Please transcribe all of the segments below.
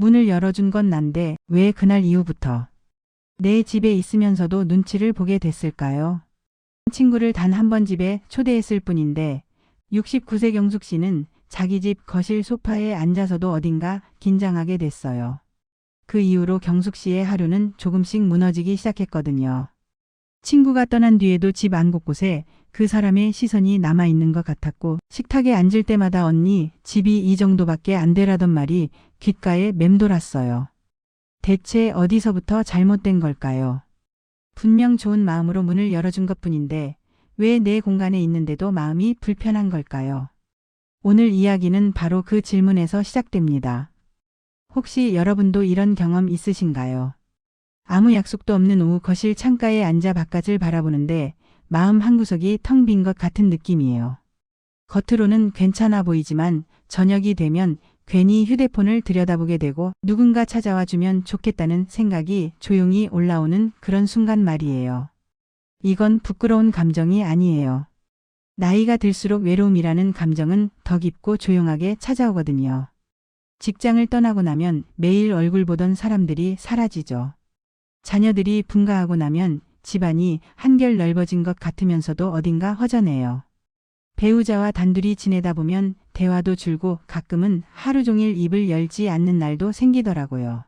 문을 열어준 건 난데 왜 그날 이후부터 내 집에 있으면서도 눈치를 보게 됐을까요? 친구를 단 한 번 집에 초대했을 뿐인데 69세 경숙 씨는 자기 집 거실 소파에 앉아서도 어딘가 긴장하게 됐어요. 그 이후로 경숙 씨의 하루는 조금씩 무너지기 시작했거든요. 친구가 떠난 뒤에도 집 안 곳곳에 그 사람의 시선이 남아있는 것 같았고 식탁에 앉을 때마다 언니 집이 이 정도밖에 안 되라던 말이 귓가에 맴돌았어요. 대체 어디서부터 잘못된 걸까요? 분명 좋은 마음으로 문을 열어준 것 뿐인데 왜 내 공간에 있는데도 마음이 불편한 걸까요? 오늘 이야기는 바로 그 질문에서 시작됩니다. 혹시 여러분도 이런 경험 있으신가요? 아무 약속도 없는 오후 거실 창가에 앉아 바깥을 바라보는데 마음 한구석이 텅 빈 것 같은 느낌이에요. 겉으로는 괜찮아 보이지만 저녁이 되면 괜히 휴대폰을 들여다보게 되고 누군가 찾아와 주면 좋겠다는 생각이 조용히 올라오는 그런 순간 말이에요. 이건 부끄러운 감정이 아니에요. 나이가 들수록 외로움이라는 감정은 더 깊고 조용하게 찾아오거든요. 직장을 떠나고 나면 매일 얼굴 보던 사람들이 사라지죠. 자녀들이 분가하고 나면 집안이 한결 넓어진 것 같으면서도 어딘가 허전해요. 배우자와 단둘이 지내다 보면 대화도 줄고 가끔은 하루 종일 입을 열지 않는 날도 생기더라고요.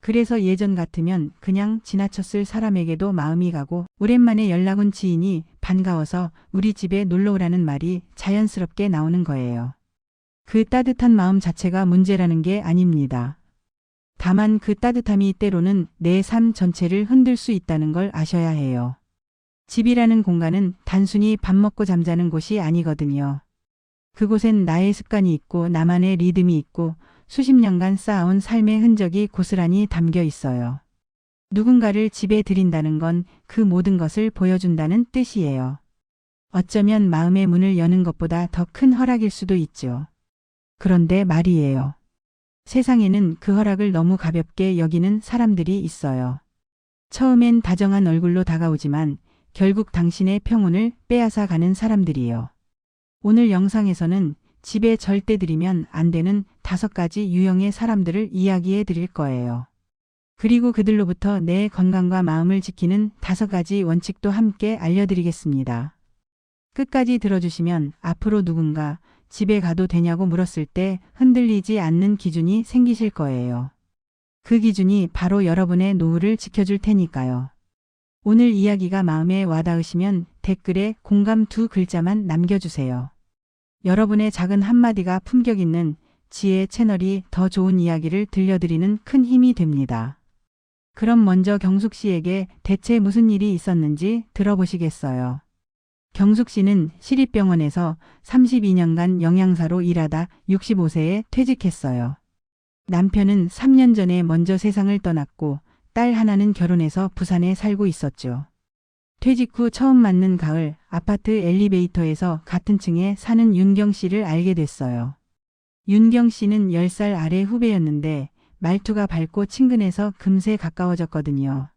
그래서 예전 같으면 그냥 지나쳤을 사람에게도 마음이 가고 오랜만에 연락 온 지인이 반가워서 우리 집에 놀러 오라는 말이 자연스럽게 나오는 거예요. 그 따뜻한 마음 자체가 문제라는 게 아닙니다. 다만 그 따뜻함이 때로는 내 삶 전체를 흔들 수 있다는 걸 아셔야 해요. 집이라는 공간은 단순히 밥 먹고 잠자는 곳이 아니거든요. 그곳엔 나의 습관이 있고 나만의 리듬이 있고 수십 년간 쌓아온 삶의 흔적이 고스란히 담겨 있어요. 누군가를 집에 들인다는 건 그 모든 것을 보여준다는 뜻이에요. 어쩌면 마음의 문을 여는 것보다 더 큰 허락일 수도 있죠. 그런데 말이에요. 세상에는 그 허락을 너무 가볍게 여기는 사람들이 있어요. 처음엔 다정한 얼굴로 다가오지만 결국 당신의 평온을 빼앗아 가는 사람들이요. 오늘 영상에서는 집에 절대 들이면 안 되는 다섯 가지 유형의 사람들을 이야기해 드릴 거예요. 그리고 그들로부터 내 건강과 마음을 지키는 다섯 가지 원칙도 함께 알려드리겠습니다. 끝까지 들어주시면 앞으로 누군가 집에 가도 되냐고 물었을 때 흔들리지 않는 기준이 생기실 거예요. 그 기준이 바로 여러분의 노후를 지켜줄 테니까요. 오늘 이야기가 마음에 와닿으시면 댓글에 공감 두 글자만 남겨주세요. 여러분의 작은 한마디가 품격 있는 지혜 채널이 더 좋은 이야기를 들려드리는 큰 힘이 됩니다. 그럼 먼저 경숙 씨에게 대체 무슨 일이 있었는지 들어보시겠어요. 경숙 씨는 시립병원에서 32년간 영양사로 일하다 65세에 퇴직했어요. 남편은 3년 전에 먼저 세상을 떠났고 딸 하나는 결혼해서 부산에 살고 있었죠. 퇴직 후 처음 맞는 가을 아파트 엘리베이터에서 같은 층에 사는 윤경 씨를 알게 됐어요. 윤경 씨는 10살 아래 후배였는데 말투가 밝고 친근해서 금세 가까워졌거든요.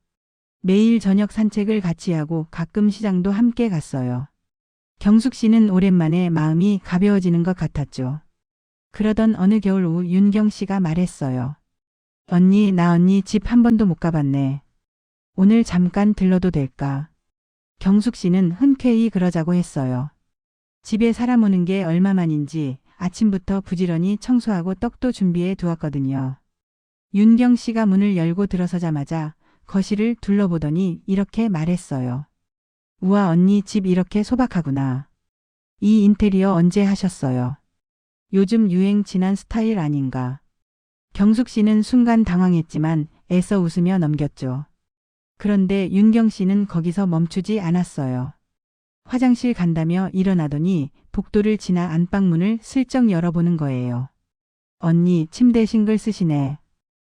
매일 저녁 산책을 같이 하고 가끔 시장도 함께 갔어요. 경숙 씨는 오랜만에 마음이 가벼워지는 것 같았죠. 그러던 어느 겨울 오후 윤경 씨가 말했어요. 언니, 나 언니 집 한 번도 못 가봤네. 오늘 잠깐 들러도 될까? 경숙 씨는 흔쾌히 그러자고 했어요. 집에 사람 오는 게 얼마만인지 아침부터 부지런히 청소하고 떡도 준비해 두었거든요. 윤경 씨가 문을 열고 들어서자마자 거실을 둘러보더니 이렇게 말했어요. 우와 언니 집 이렇게 소박하구나. 이 인테리어 언제 하셨어요? 요즘 유행 지난 스타일 아닌가? 경숙 씨는 순간 당황했지만 애써 웃으며 넘겼죠. 그런데 윤경 씨는 거기서 멈추지 않았어요. 화장실 간다며 일어나더니 복도를 지나 안방문을 슬쩍 열어보는 거예요. 언니 침대 싱글 쓰시네.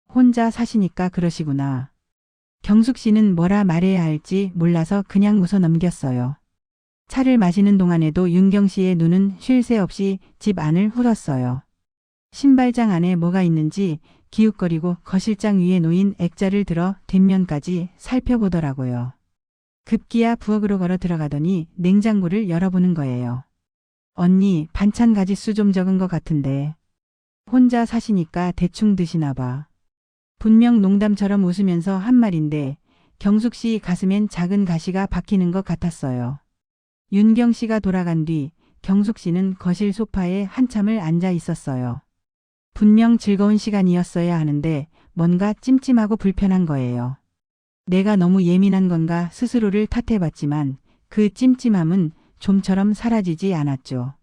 혼자 사시니까 그러시구나. 경숙 씨는 뭐라 말해야 할지 몰라서 그냥 웃어 넘겼어요. 차를 마시는 동안에도 윤경 씨의 눈은 쉴 새 없이 집 안을 훑었어요. 신발장 안에 뭐가 있는지 기웃거리고 거실장 위에 놓인 액자를 들어 뒷면까지 살펴보더라고요. 급기야 부엌으로 걸어 들어가더니 냉장고를 열어보는 거예요. 언니, 반찬 가지수 좀 적은 것 같은데. 혼자 사시니까 대충 드시나 봐. 분명 농담처럼 웃으면서 한 말인데 경숙 씨 가슴엔 작은 가시가 박히는 것 같았어요. 윤경 씨가 돌아간 뒤 경숙 씨는 거실 소파에 한참을 앉아 있었어요. 분명 즐거운 시간이었어야 하는데 뭔가 찜찜하고 불편한 거예요. 내가 너무 예민한 건가 스스로를 탓해봤지만 그 찜찜함은 좀처럼 사라지지 않았죠.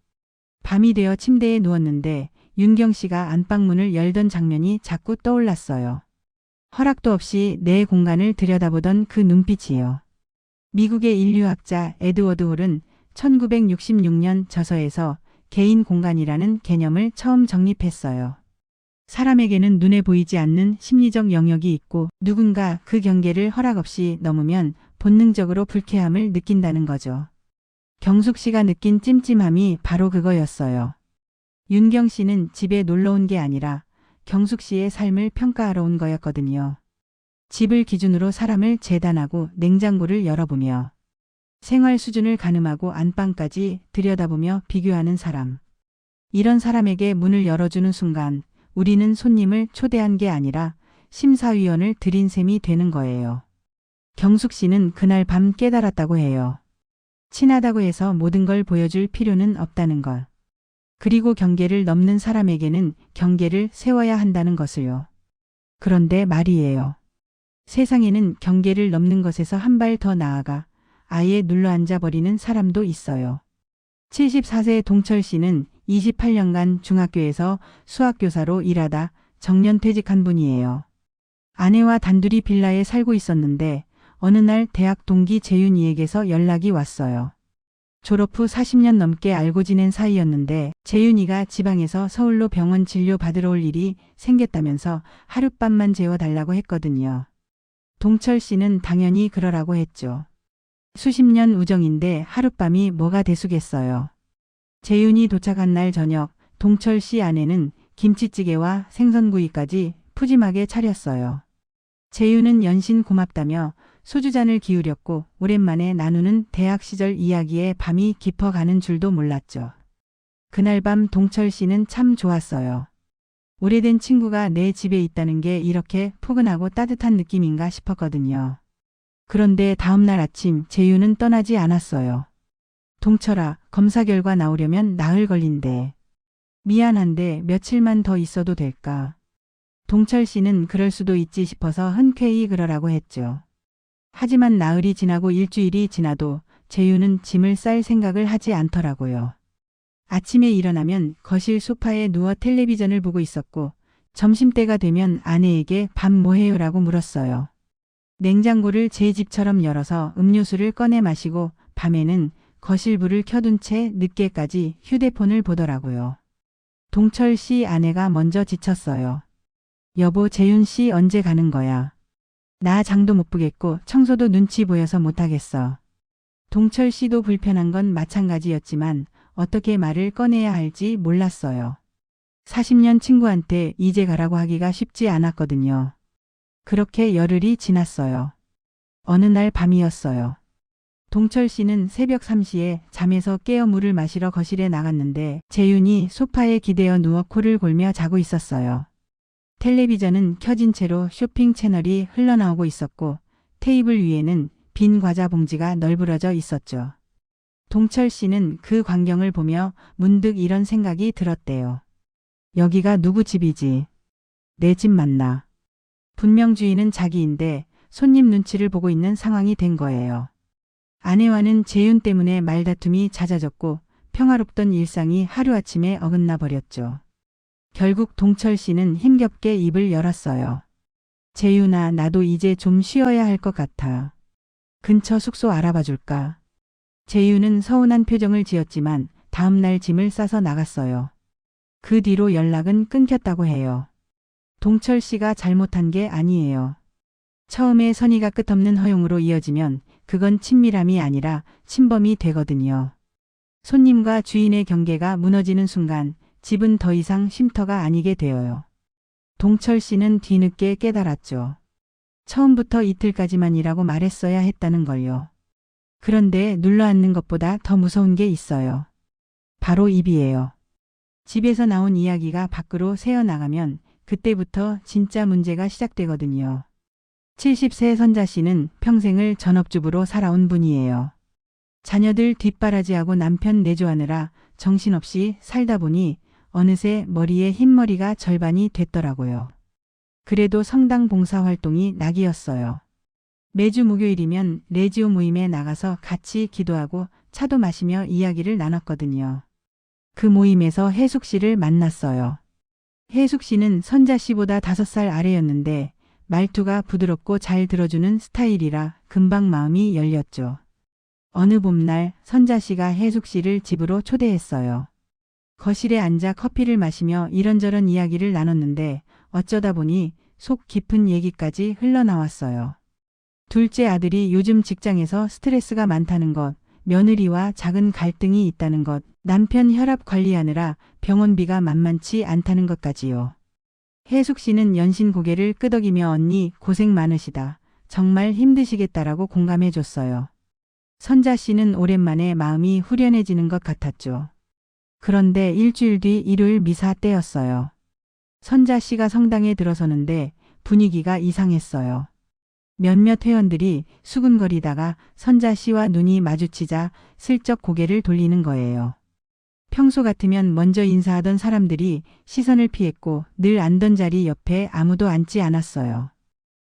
밤이 되어 침대에 누웠는데 윤경 씨가 안방문을 열던 장면이 자꾸 떠올랐어요. 허락도 없이 내 공간을 들여다보던 그 눈빛이요. 미국의 인류학자 에드워드 홀은 1966년 저서에서 개인 공간이라는 개념을 처음 정립했어요. 사람에게는 눈에 보이지 않는 심리적 영역이 있고 누군가 그 경계를 허락 없이 넘으면 본능적으로 불쾌함을 느낀다는 거죠. 경숙 씨가 느낀 찜찜함이 바로 그거였어요. 윤경 씨는 집에 놀러 온 게 아니라 경숙 씨의 삶을 평가하러 온 거였거든요. 집을 기준으로 사람을 재단하고 냉장고를 열어보며 생활 수준을 가늠하고 안방까지 들여다보며 비교하는 사람. 이런 사람에게 문을 열어주는 순간 우리는 손님을 초대한 게 아니라 심사위원을 들인 셈이 되는 거예요. 경숙 씨는 그날 밤 깨달았다고 해요. 친하다고 해서 모든 걸 보여줄 필요는 없다는 걸. 그리고 경계를 넘는 사람에게는 경계를 세워야 한다는 것을요. 그런데 말이에요. 세상에는 경계를 넘는 것에서 한 발 더 나아가 아예 눌러앉아 버리는 사람도 있어요. 74세 동철 씨는 28년간 중학교에서 수학교사로 일하다 정년 퇴직한 분이에요. 아내와 단둘이 빌라에 살고 있었는데 어느 날 대학 동기 재윤이에게서 연락이 왔어요. 졸업 후 40년 넘게 알고 지낸 사이였는데 재윤이가 지방에서 서울로 병원 진료 받으러 올 일이 생겼다면서 하룻밤만 재워달라고 했거든요. 동철 씨는 당연히 그러라고 했죠. 수십 년 우정인데 하룻밤이 뭐가 대수겠어요. 재윤이 도착한 날 저녁 동철 씨 아내는 김치찌개와 생선구이까지 푸짐하게 차렸어요. 재윤은 연신 고맙다며 소주잔을 기울였고 오랜만에 나누는 대학 시절 이야기에 밤이 깊어가는 줄도 몰랐죠. 그날 밤 동철 씨는 참 좋았어요. 오래된 친구가 내 집에 있다는 게 이렇게 포근하고 따뜻한 느낌인가 싶었거든요. 그런데 다음날 아침 재윤은 떠나지 않았어요. 동철아, 검사 결과 나오려면 나흘 걸린대. 미안한데 며칠만 더 있어도 될까? 동철 씨는 그럴 수도 있지 싶어서 흔쾌히 그러라고 했죠. 하지만 나흘이 지나고 일주일이 지나도 재윤은 짐을 쌀 생각을 하지 않더라고요. 아침에 일어나면 거실 소파에 누워 텔레비전을 보고 있었고 점심때가 되면 아내에게 밥 뭐해요 라고 물었어요. 냉장고를 제 집처럼 열어서 음료수를 꺼내 마시고 밤에는 거실 불을 켜둔 채 늦게까지 휴대폰을 보더라고요. 동철 씨 아내가 먼저 지쳤어요. 여보 재윤 씨 언제 가는 거야? 나 장도 못 보겠고 청소도 눈치 보여서 못하겠어. 동철 씨도 불편한 건 마찬가지였지만 어떻게 말을 꺼내야 할지 몰랐어요. 40년 친구한테 이제 가라고 하기가 쉽지 않았거든요. 그렇게 열흘이 지났어요. 어느 날 밤이었어요. 동철 씨는 새벽 3시에 잠에서 깨어 물을 마시러 거실에 나갔는데 재윤이 소파에 기대어 누워 코를 골며 자고 있었어요. 텔레비전은 켜진 채로 쇼핑 채널이 흘러나오고 있었고 테이블 위에는 빈 과자 봉지가 널브러져 있었죠. 동철 씨는 그 광경을 보며 문득 이런 생각이 들었대요. 여기가 누구 집이지? 내 집 맞나? 분명 주인은 자기인데 손님 눈치를 보고 있는 상황이 된 거예요. 아내와는 재윤 때문에 말다툼이 잦아졌고 평화롭던 일상이 하루아침에 어긋나 버렸죠. 결국 동철 씨는 힘겹게 입을 열었어요. 재윤아, 나도 이제 좀 쉬어야 할 것 같아. 근처 숙소 알아봐 줄까? 재윤은 서운한 표정을 지었지만 다음날 짐을 싸서 나갔어요. 그 뒤로 연락은 끊겼다고 해요. 동철 씨가 잘못한 게 아니에요. 처음에 선의가 끝없는 허용으로 이어지면 그건 친밀함이 아니라 침범이 되거든요. 손님과 주인의 경계가 무너지는 순간 집은 더 이상 쉼터가 아니게 되어요. 동철 씨는 뒤늦게 깨달았죠. 처음부터 이틀까지만이라고 말했어야 했다는 걸요. 그런데 눌러 앉는 것보다 더 무서운 게 있어요. 바로 입이에요. 집에서 나온 이야기가 밖으로 새어나가면 그때부터 진짜 문제가 시작되거든요. 70세 선자 씨는 평생을 전업주부로 살아온 분이에요. 자녀들 뒷바라지하고 남편 내조하느라 정신없이 살다 보니 어느새 머리에 흰머리가 절반이 됐더라고요. 그래도 성당 봉사 활동이 낙이었어요. 매주 목요일이면 레지오 모임에 나가서 같이 기도하고 차도 마시며 이야기를 나눴거든요. 그 모임에서 혜숙 씨를 만났어요. 혜숙 씨는 선자 씨보다 다섯 살 아래였는데 말투가 부드럽고 잘 들어주는 스타일이라 금방 마음이 열렸죠. 어느 봄날 선자 씨가 혜숙 씨를 집으로 초대했어요. 거실에 앉아 커피를 마시며 이런저런 이야기를 나눴는데 어쩌다 보니 속 깊은 얘기까지 흘러나왔어요. 둘째 아들이 요즘 직장에서 스트레스가 많다는 것, 며느리와 작은 갈등이 있다는 것, 남편 혈압 관리하느라 병원비가 만만치 않다는 것까지요. 혜숙 씨는 연신 고개를 끄덕이며 언니 고생 많으시다. 정말 힘드시겠다라고 공감해 줬어요. 선자 씨는 오랜만에 마음이 후련해지는 것 같았죠. 그런데 일주일 뒤 일요일 미사 때였어요. 선자 씨가 성당에 들어서는데 분위기가 이상했어요. 몇몇 회원들이 수근거리다가 선자 씨와 눈이 마주치자 슬쩍 고개를 돌리는 거예요. 평소 같으면 먼저 인사하던 사람들이 시선을 피했고 늘 앉던 자리 옆에 아무도 앉지 않았어요.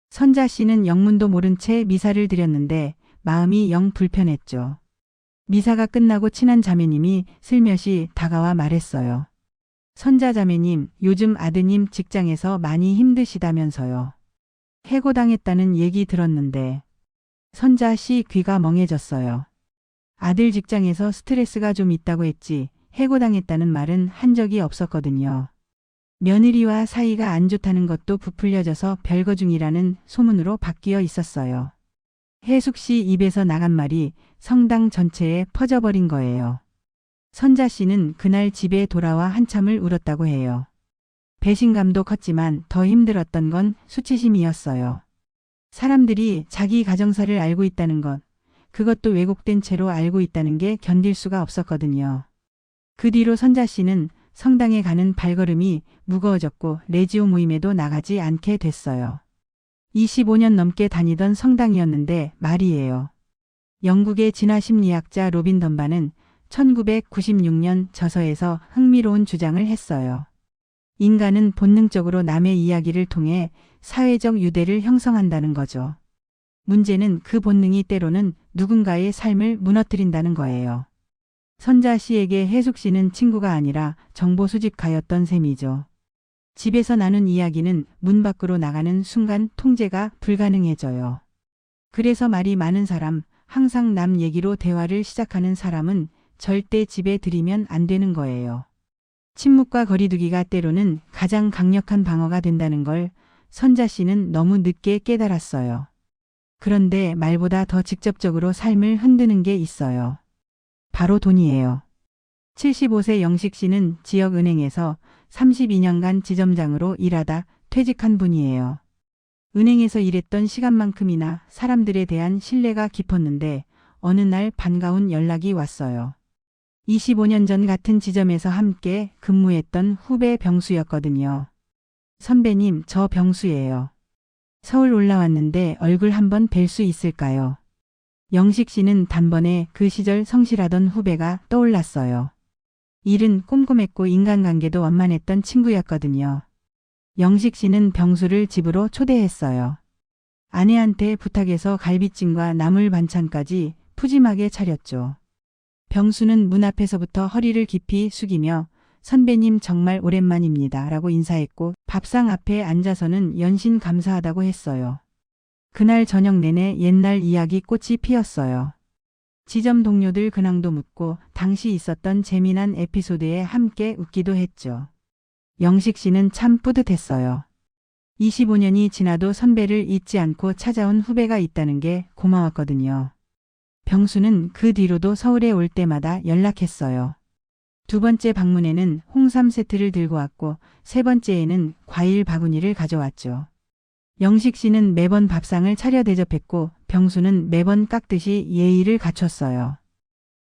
선자 씨는 영문도 모른 채 미사를 드렸는데 마음이 영 불편했죠. 미사가 끝나고 친한 자매님이 슬며시 다가와 말했어요. 선자 자매님, 요즘 아드님 직장에서 많이 힘드시다면서요. 해고당했다는 얘기 들었는데 선자 씨 귀가 멍해졌어요. 아들 직장에서 스트레스가 좀 있다고 했지 해고당했다는 말은 한 적이 없었거든요. 며느리와 사이가 안 좋다는 것도 부풀려져서 별거 중이라는 소문으로 바뀌어 있었어요. 혜숙 씨 입에서 나간 말이 성당 전체에 퍼져버린 거예요. 선자 씨는 그날 집에 돌아와 한참을 울었다고 해요. 배신감도 컸지만 더 힘들었던 건 수치심이었어요. 사람들이 자기 가정사를 알고 있다는 것, 그것도 왜곡된 채로 알고 있다는 게 견딜 수가 없었거든요. 그 뒤로 선자 씨는 성당에 가는 발걸음이 무거워졌고 레지오 모임에도 나가지 않게 됐어요. 25년 넘게 다니던 성당이었는데 말이에요. 영국의 진화 심리학자 로빈 던바는 1996년 저서에서 흥미로운 주장을 했어요. 인간은 본능적으로 남의 이야기를 통해 사회적 유대를 형성한다는 거죠. 문제는 그 본능이 때로는 누군가의 삶을 무너뜨린다는 거예요. 선자 씨에게 혜숙 씨는 친구가 아니라 정보 수집가였던 셈이죠. 집에서 나눈 이야기는 문 밖으로 나가는 순간 통제가 불가능해져요. 그래서 말이 많은 사람, 항상 남 얘기로 대화를 시작하는 사람은 절대 집에 들이면 안 되는 거예요. 침묵과 거리두기가 때로는 가장 강력한 방어가 된다는 걸 선자 씨는 너무 늦게 깨달았어요. 그런데 말보다 더 직접적으로 삶을 흔드는 게 있어요. 바로 돈이에요. 75세 영식 씨는 지역 은행에서 32년간 지점장으로 일하다 퇴직한 분이에요. 은행에서 일했던 시간만큼이나 사람들에 대한 신뢰가 깊었는데 어느 날 반가운 연락이 왔어요. 25년 전 같은 지점에서 함께 근무했던 후배 병수였거든요. 선배님, 저 병수예요. 서울 올라왔는데 얼굴 한번 뵐 수 있을까요? 영식 씨는 단번에 그 시절 성실하던 후배가 떠올랐어요. 일은 꼼꼼했고 인간관계도 원만했던 친구였거든요. 영식 씨는 병수를 집으로 초대했어요. 아내한테 부탁해서 갈비찜과 나물 반찬까지 푸짐하게 차렸죠. 병수는 문 앞에서부터 허리를 깊이 숙이며 선배님 정말 오랜만입니다. 라고 인사했고 밥상 앞에 앉아서는 연신 감사하다고 했어요. 그날 저녁 내내 옛날 이야기 꽃이 피었어요. 지점 동료들 근황도 묻고 당시 있었던 재미난 에피소드에 함께 웃기도 했죠. 영식 씨는 참 뿌듯했어요. 25년이 지나도 선배를 잊지 않고 찾아온 후배가 있다는 게 고마웠거든요. 병수는 그 뒤로도 서울에 올 때마다 연락했어요. 두 번째 방문에는 홍삼 세트를 들고 왔고 세 번째에는 과일 바구니를 가져왔죠. 영식 씨는 매번 밥상을 차려 대접했고 병수는 매번 깎듯이 예의를 갖췄어요.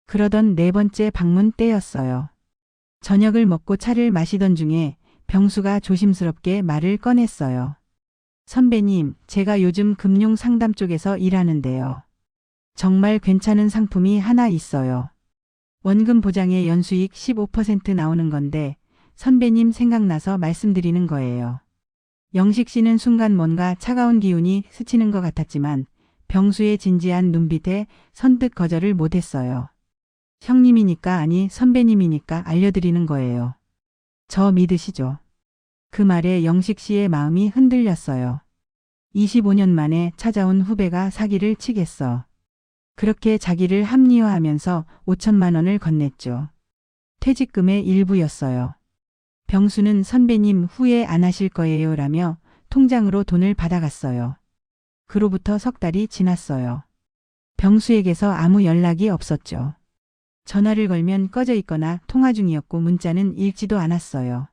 그러던 네 번째 방문 때였어요. 저녁을 먹고 차를 마시던 중에 병수가 조심스럽게 말을 꺼냈어요. 선배님, 제가 요즘 금융 상담 쪽에서 일하는데요. 정말 괜찮은 상품이 하나 있어요. 원금 보장에 연수익 15% 나오는 건데 선배님 생각나서 말씀드리는 거예요. 영식 씨는 순간 뭔가 차가운 기운이 스치는 것 같았지만 병수의 진지한 눈빛에 선뜻 거절을 못했어요. 형님이니까 아니 선배님이니까 알려드리는 거예요. 저 믿으시죠? 그 말에 영식 씨의 마음이 흔들렸어요. 25년 만에 찾아온 후배가 사기를 치겠어. 그렇게 자기를 합리화하면서 5천만 원을 건넸죠. 퇴직금의 일부였어요. 병수는 선배님 후회 안 하실 거예요 라며 통장으로 돈을 받아갔어요. 그로부터 석 달이 지났어요. 병수에게서 아무 연락이 없었죠. 전화를 걸면 꺼져 있거나 통화 중이었고 문자는 읽지도 않았어요.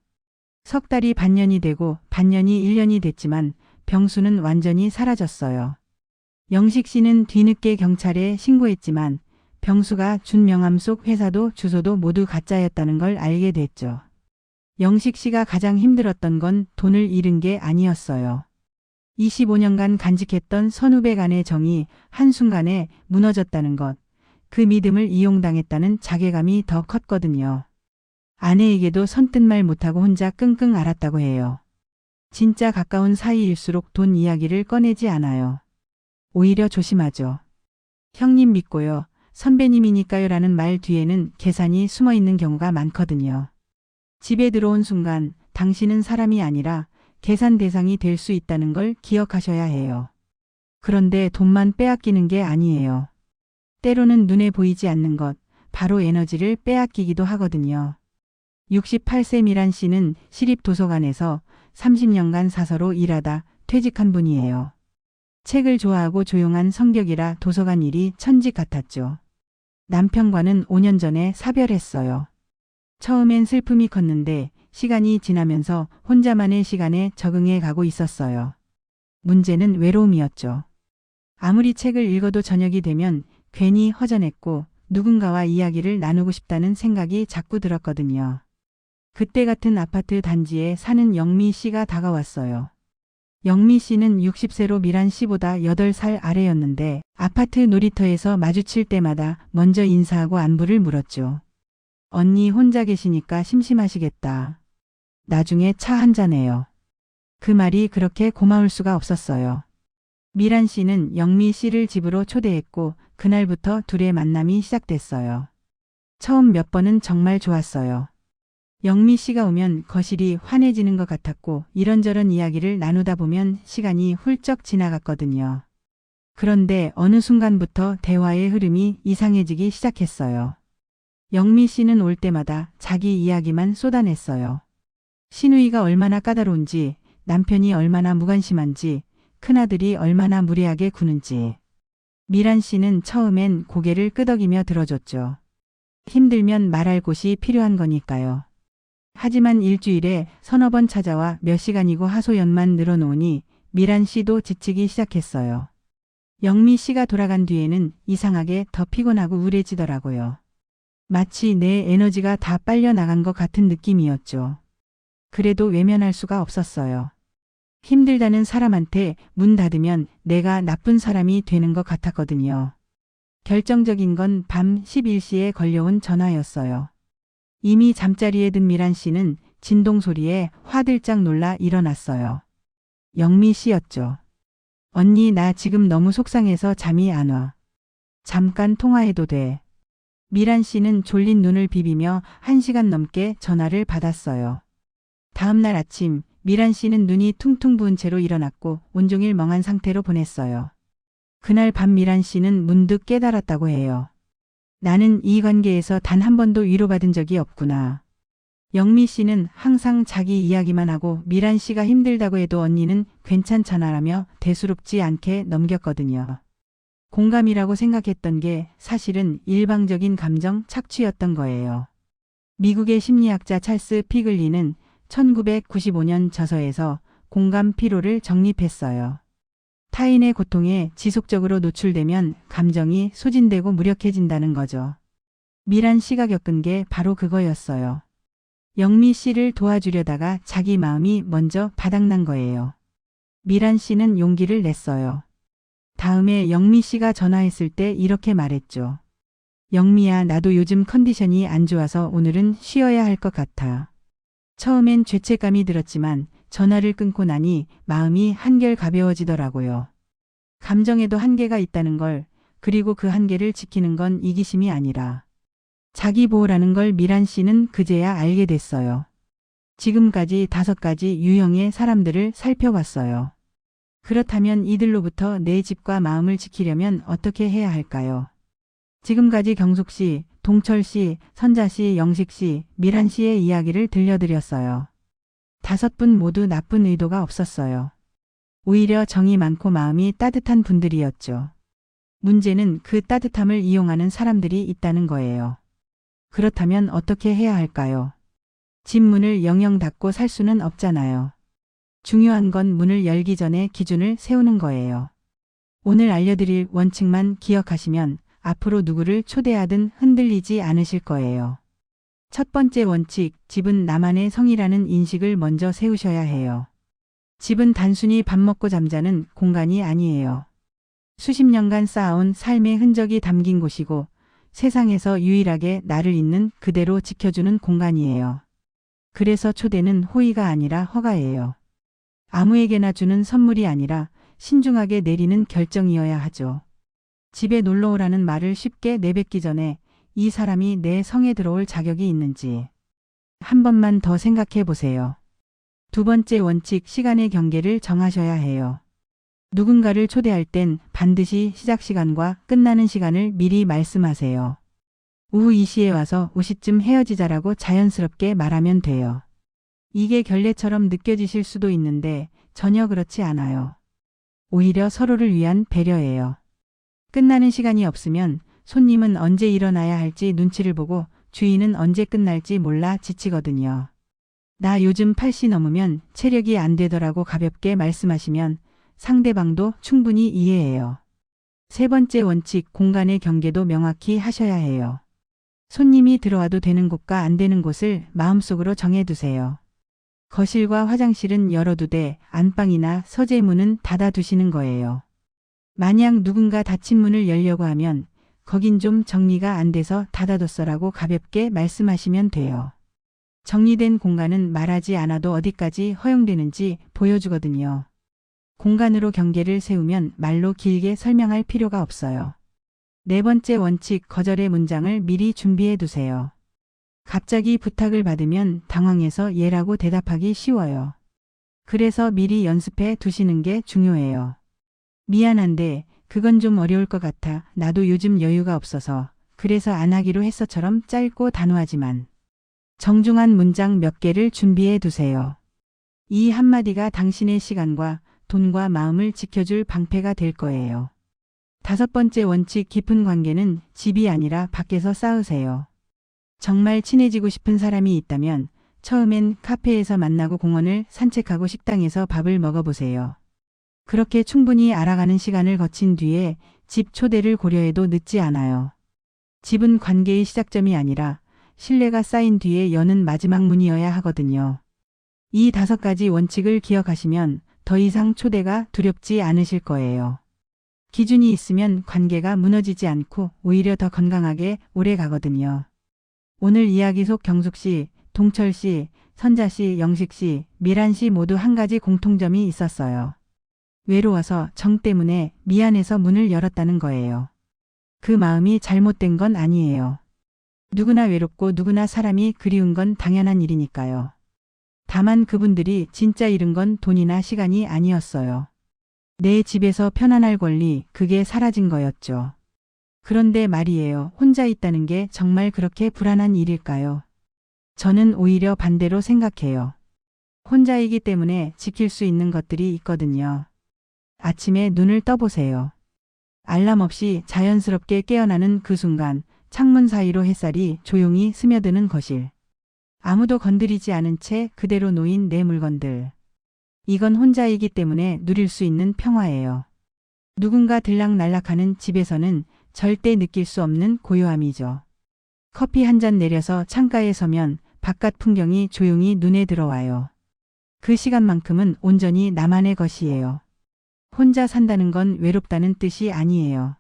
석 달이 반년이 되고 반년이 1년이 됐지만 병수는 완전히 사라졌어요. 영식 씨는 뒤늦게 경찰에 신고했지만 병수가 준 명함 속 회사도 주소도 모두 가짜였다는 걸 알게 됐죠. 영식 씨가 가장 힘들었던 건 돈을 잃은 게 아니었어요. 25년간 간직했던 선후배 간의 정이 한순간에 무너졌다는 것, 그 믿음을 이용당했다는 자괴감이 더 컸거든요. 아내에게도 선뜻 말 못하고 혼자 끙끙 앓았다고 해요. 진짜 가까운 사이일수록 돈 이야기를 꺼내지 않아요. 오히려 조심하죠. 형님 믿고요. 선배님이니까요 라는 말 뒤에는 계산이 숨어 있는 경우가 많거든요. 집에 들어온 순간 당신은 사람이 아니라 계산 대상이 될 수 있다는 걸 기억하셔야 해요. 그런데 돈만 빼앗기는 게 아니에요. 때로는 눈에 보이지 않는 것, 바로 에너지를 빼앗기기도 하거든요. 68세 미란 씨는 시립도서관에서 30년간 사서로 일하다 퇴직한 분이에요. 책을 좋아하고 조용한 성격이라 도서관 일이 천직 같았죠. 남편과는 5년 전에 사별했어요. 처음엔 슬픔이 컸는데 시간이 지나면서 혼자만의 시간에 적응해 가고 있었어요. 문제는 외로움이었죠. 아무리 책을 읽어도 저녁이 되면 괜히 허전했고 누군가와 이야기를 나누고 싶다는 생각이 자꾸 들었거든요. 그때 같은 아파트 단지에 사는 영미 씨가 다가왔어요. 영미 씨는 60세로 미란 씨보다 8살 아래였는데 아파트 놀이터에서 마주칠 때마다 먼저 인사하고 안부를 물었죠. 언니 혼자 계시니까 심심하시겠다. 나중에 차 한잔해요. 그 말이 그렇게 고마울 수가 없었어요. 미란 씨는 영미 씨를 집으로 초대했고 그날부터 둘의 만남이 시작됐어요. 처음 몇 번은 정말 좋았어요. 영미 씨가 오면 거실이 환해지는 것 같았고 이런저런 이야기를 나누다 보면 시간이 훌쩍 지나갔거든요. 그런데 어느 순간부터 대화의 흐름이 이상해지기 시작했어요. 영미 씨는 올 때마다 자기 이야기만 쏟아냈어요. 신우이가 얼마나 까다로운지, 남편이 얼마나 무관심한지, 큰아들이 얼마나 무례하게 구는지. 미란 씨는 처음엔 고개를 끄덕이며 들어줬죠. 힘들면 말할 곳이 필요한 거니까요. 하지만 일주일에 서너 번 찾아와 몇 시간이고 하소연만 늘어놓으니 미란 씨도 지치기 시작했어요. 영미 씨가 돌아간 뒤에는 이상하게 더 피곤하고 우울해지더라고요. 마치 내 에너지가 다 빨려 나간 것 같은 느낌이었죠. 그래도 외면할 수가 없었어요. 힘들다는 사람한테 문 닫으면 내가 나쁜 사람이 되는 것 같았거든요. 결정적인 건 밤 11시에 걸려온 전화였어요. 이미 잠자리에 든 미란 씨는 진동 소리에 화들짝 놀라 일어났어요. 영미 씨였죠. 언니 나 지금 너무 속상해서 잠이 안 와. 잠깐 통화해도 돼. 미란 씨는 졸린 눈을 비비며 한 시간 넘게 전화를 받았어요. 다음 날 아침 미란 씨는 눈이 퉁퉁 부은 채로 일어났고 온종일 멍한 상태로 보냈어요. 그날 밤 미란 씨는 문득 깨달았다고 해요. 나는 이 관계에서 단 한 번도 위로받은 적이 없구나. 영미 씨는 항상 자기 이야기만 하고 미란 씨가 힘들다고 해도 언니는 괜찮잖아라며 대수롭지 않게 넘겼거든요. 공감이라고 생각했던 게 사실은 일방적인 감정 착취였던 거예요. 미국의 심리학자 찰스 피글리는 1995년 저서에서 공감 피로를 정립했어요. 타인의 고통에 지속적으로 노출되면 감정이 소진되고 무력해진다는 거죠. 미란 씨가 겪은 게 바로 그거였어요. 영미 씨를 도와주려다가 자기 마음이 먼저 바닥난 거예요. 미란 씨는 용기를 냈어요. 다음에 영미 씨가 전화했을 때 이렇게 말했죠. 영미야, 나도 요즘 컨디션이 안 좋아서 오늘은 쉬어야 할 것 같아. 처음엔 죄책감이 들었지만 전화를 끊고 나니 마음이 한결 가벼워지더라고요. 감정에도 한계가 있다는 걸, 그리고 그 한계를 지키는 건 이기심이 아니라 자기 보호라는 걸 미란 씨는 그제야 알게 됐어요. 지금까지 다섯 가지 유형의 사람들을 살펴봤어요. 그렇다면 이들로부터 내 집과 마음을 지키려면 어떻게 해야 할까요? 지금까지 경숙 씨, 동철 씨, 선자 씨, 영식 씨, 미란 씨의 이야기를 들려드렸어요. 다섯 분 모두 나쁜 의도가 없었어요. 오히려 정이 많고 마음이 따뜻한 분들이었죠. 문제는 그 따뜻함을 이용하는 사람들이 있다는 거예요. 그렇다면 어떻게 해야 할까요? 집 문을 영영 닫고 살 수는 없잖아요. 중요한 건 문을 열기 전에 기준을 세우는 거예요. 오늘 알려드릴 원칙만 기억하시면 앞으로 누구를 초대하든 흔들리지 않으실 거예요. 첫 번째 원칙, 집은 나만의 성이라는 인식을 먼저 세우셔야 해요. 집은 단순히 밥 먹고 잠자는 공간이 아니에요. 수십 년간 쌓아온 삶의 흔적이 담긴 곳이고 세상에서 유일하게 나를 있는 그대로 지켜주는 공간이에요. 그래서 초대는 호의가 아니라 허가예요. 아무에게나 주는 선물이 아니라 신중하게 내리는 결정이어야 하죠. 집에 놀러 오라는 말을 쉽게 내뱉기 전에 이 사람이 내 성에 들어올 자격이 있는지 한 번만 더 생각해 보세요. 두 번째 원칙 시간의 경계를 정하셔야 해요. 누군가를 초대할 땐 반드시 시작 시간과 끝나는 시간을 미리 말씀하세요. 오후 2시에 와서 5시쯤 헤어지자라고 자연스럽게 말하면 돼요. 이게 결례처럼 느껴지실 수도 있는데 전혀 그렇지 않아요. 오히려 서로를 위한 배려예요. 끝나는 시간이 없으면 손님은 언제 일어나야 할지 눈치를 보고 주인은 언제 끝날지 몰라 지치거든요. 나 요즘 8시 넘으면 체력이 안 되더라고 가볍게 말씀하시면 상대방도 충분히 이해해요. 세 번째 원칙 공간의 경계도 명확히 하셔야 해요. 손님이 들어와도 되는 곳과 안 되는 곳을 마음속으로 정해두세요. 거실과 화장실은 열어두되 안방이나 서재 문은 닫아두시는 거예요. 만약 누군가 닫힌 문을 열려고 하면 거긴 좀 정리가 안 돼서 닫아뒀어라고 가볍게 말씀하시면 돼요. 정리된 공간은 말하지 않아도 어디까지 허용되는지 보여주거든요. 공간으로 경계를 세우면 말로 길게 설명할 필요가 없어요. 네 번째 원칙 거절의 문장을 미리 준비해 두세요. 갑자기 부탁을 받으면 당황해서 예라고 대답하기 쉬워요. 그래서 미리 연습해 두시는 게 중요해요. 미안한데 그건 좀 어려울 것 같아. 나도 요즘 여유가 없어서 그래서 안 하기로 했어처럼 짧고 단호하지만 정중한 문장 몇 개를 준비해 두세요. 이 한마디가 당신의 시간과 돈과 마음을 지켜줄 방패가 될 거예요. 다섯 번째 원칙 깊은 관계는 집이 아니라 밖에서 쌓으세요. 정말 친해지고 싶은 사람이 있다면 처음엔 카페에서 만나고 공원을 산책하고 식당에서 밥을 먹어보세요. 그렇게 충분히 알아가는 시간을 거친 뒤에 집 초대를 고려해도 늦지 않아요. 집은 관계의 시작점이 아니라 신뢰가 쌓인 뒤에 여는 마지막 문이어야 하거든요. 이 다섯 가지 원칙을 기억하시면 더 이상 초대가 두렵지 않으실 거예요. 기준이 있으면 관계가 무너지지 않고 오히려 더 건강하게 오래 가거든요. 오늘 이야기 속 경숙 씨, 동철 씨, 선자 씨, 영식 씨, 미란 씨 모두 한 가지 공통점이 있었어요. 외로워서 정 때문에 미안해서 문을 열었다는 거예요. 그 마음이 잘못된 건 아니에요. 누구나 외롭고 누구나 사람이 그리운 건 당연한 일이니까요. 다만 그분들이 진짜 잃은 건 돈이나 시간이 아니었어요. 내 집에서 편안할 권리, 그게 사라진 거였죠. 그런데 말이에요. 혼자 있다는 게 정말 그렇게 불안한 일일까요? 저는 오히려 반대로 생각해요. 혼자이기 때문에 지킬 수 있는 것들이 있거든요. 아침에 눈을 떠보세요. 알람 없이 자연스럽게 깨어나는 그 순간 창문 사이로 햇살이 조용히 스며드는 거실. 아무도 건드리지 않은 채 그대로 놓인 내 물건들. 이건 혼자이기 때문에 누릴 수 있는 평화예요. 누군가 들락날락하는 집에서는 절대 느낄 수 없는 고요함이죠. 커피 한 잔 내려서 창가에 서면 바깥 풍경이 조용히 눈에 들어와요. 그 시간만큼은 온전히 나만의 것이에요. 혼자 산다는 건 외롭다는 뜻이 아니에요.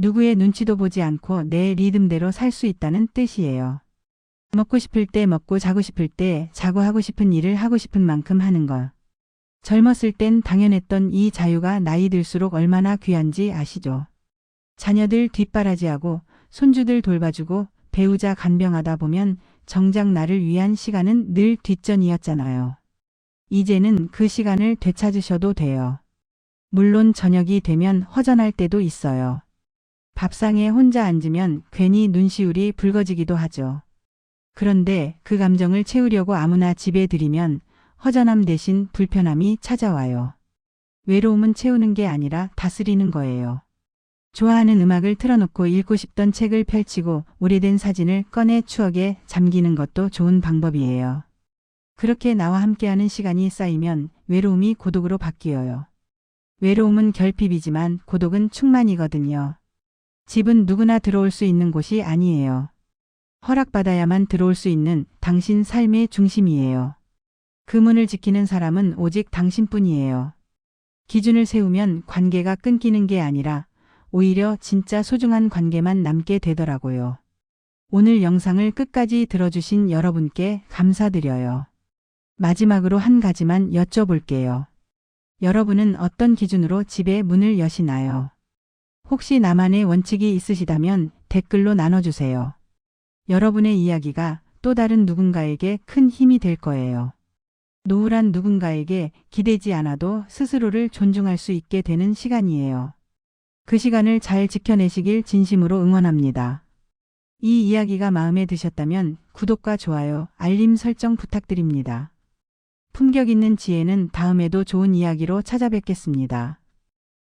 누구의 눈치도 보지 않고 내 리듬대로 살 수 있다는 뜻이에요. 먹고 싶을 때 먹고 자고 싶을 때 자고 하고 싶은 일을 하고 싶은 만큼 하는 것. 젊었을 땐 당연했던 이 자유가 나이 들수록 얼마나 귀한지 아시죠? 자녀들 뒷바라지하고 손주들 돌봐주고 배우자 간병하다 보면 정작 나를 위한 시간은 늘 뒷전이었잖아요. 이제는 그 시간을 되찾으셔도 돼요. 물론 저녁이 되면 허전할 때도 있어요. 밥상에 혼자 앉으면 괜히 눈시울이 붉어지기도 하죠. 그런데 그 감정을 채우려고 아무나 집에 들이면 허전함 대신 불편함이 찾아와요. 외로움은 채우는 게 아니라 다스리는 거예요. 좋아하는 음악을 틀어놓고 읽고 싶던 책을 펼치고 오래된 사진을 꺼내 추억에 잠기는 것도 좋은 방법이에요. 그렇게 나와 함께하는 시간이 쌓이면 외로움이 고독으로 바뀌어요. 외로움은 결핍이지만 고독은 충만이거든요. 집은 누구나 들어올 수 있는 곳이 아니에요. 허락받아야만 들어올 수 있는 당신 삶의 중심이에요. 그 문을 지키는 사람은 오직 당신뿐이에요. 기준을 세우면 관계가 끊기는 게 아니라 오히려 진짜 소중한 관계만 남게 되더라고요. 오늘 영상을 끝까지 들어주신 여러분께 감사드려요. 마지막으로 한 가지만 여쭤볼게요. 여러분은 어떤 기준으로 집의 문을 여시나요? 혹시 나만의 원칙이 있으시다면 댓글로 나눠주세요. 여러분의 이야기가 또 다른 누군가에게 큰 힘이 될 거예요. 노후란 누군가에게 기대지 않아도 스스로를 존중할 수 있게 되는 시간이에요. 그 시간을 잘 지켜내시길 진심으로 응원합니다. 이 이야기가 마음에 드셨다면 구독과 좋아요, 알림 설정 부탁드립니다. 품격 있는 지혜는 다음에도 좋은 이야기로 찾아뵙겠습니다.